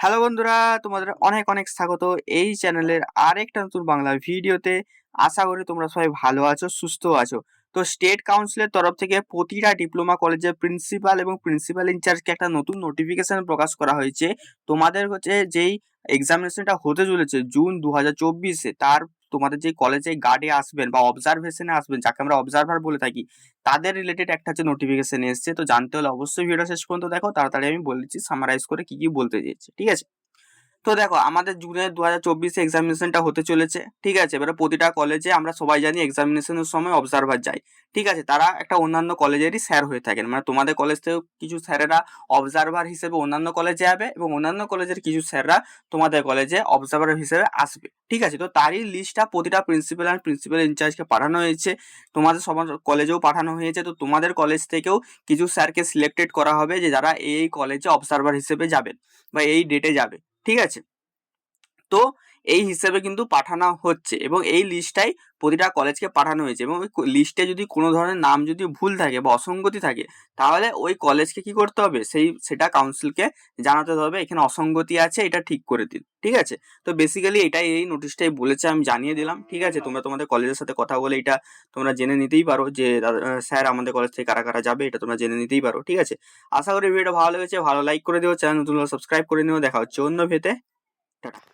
Hello বন্ধুরা, তোমাদের অনেক অনেক স্বাগত এই চ্যানেলের আরেকটা নতুন বাংলা ভিডিওতে। আশা করি তোমরা সবাই ভালো আছো, সুস্থ আছো। তো স্টেট কাউন্সিলের তরফ থেকে প্রতিটা ডিপ্লোমা কলেজের প্রিন্সিপাল এবং প্রিন্সিপাল ইনচার্জকে একটা নতুন নোটিফিকেশান প্রকাশ করা হয়েছে। তোমাদের হচ্ছে যেই এক্সামিনেশনটা হতে চলেছে জুন দু হাজার চব্বিশে, তার তোমাদের যে কলেজে গার্ডে আসবেন বা অবজারভেশনে আসবেন, যাকে আমরা অবজারভার বলে থাকি, তাদের রিলেটেড একটা হচ্ছে নোটিফিকেশন এসছে। তো জানতে হলে অবশ্যই ভিডিও শেষ পর্যন্ত দেখো, তাড়াতাড়ি আমি বলে দিচ্ছি সামারাইজ করে কি কি বলতে চেয়েছি, ঠিক আছে? তো দেখো, আমাদের জুনের দু হাজার চব্বিশে এক্সামিনেশনটা হতে চলেছে, ঠিক আছে? এবারে প্রতিটা কলেজে আমরা সবাই জানি এক্সামিনেশনের সময় অবজারভার যাই ঠিক আছে? তারা একটা অন্যান্য কলেজেরই স্যার হয়ে থাকেন। মানে তোমাদের কলেজ থেকেও কিছু স্যারেরা অবজারভার হিসেবে অন্যান্য কলেজে যাবে এবং অন্যান্য কলেজের কিছু স্যাররা তোমাদের কলেজে অবজারভার হিসেবে আসবে, ঠিক আছে? তো তারই লিস্টটা প্রতিটা প্রিন্সিপাল অ্যান্ড প্রিন্সিপাল ইনচার্জকে পাঠানো হয়েছে, তোমাদের সবার কলেজেও পাঠানো হয়েছে। তো তোমাদের কলেজ থেকেও কিছু স্যারকে সিলেক্টেড করা হবে যে যারা এই কলেজে অবজারভার হিসেবে যাবেন বা এই ডেটে যাবে। ঠিক আছে তো এই হিসেবে কিন্তু পাঠানো হচ্ছে এবং এই লিস্টটাই প্রতিটা কলেজকে পাঠানো হয়েছে এবং ওই লিস্টে যদি কোনো ধরনের নাম যদি ভুল থাকে বা অসঙ্গতি থাকে, তাহলে ওই কলেজকে কি করতে হবে? সেই, সেটা কাউন্সিলকে জানাতে হবে, এখানে অসঙ্গতি আছে, এটা ঠিক করে দিন, ঠিক আছে? তো বেসিক্যালি এটাই, এই নোটিশটাই বলেছে, আমি জানিয়ে দিলাম, ঠিক আছে? তোমরা তোমাদের কলেজের সাথে কথা বলে এটা তোমরা জেনে নিতেই পারো যে স্যার আমাদের কলেজ থেকে কারা কারা যাবে, এটা তোমরা জেনে নিতেই পারো, ঠিক আছে? আশা করি ভিডিওটা ভালো লেগেছে, ভালো লাইক করে দিও চ্যানেল নতুন সাবস্ক্রাইব করে নিও, দেখা হচ্ছে অন্য ভেতে টাটা।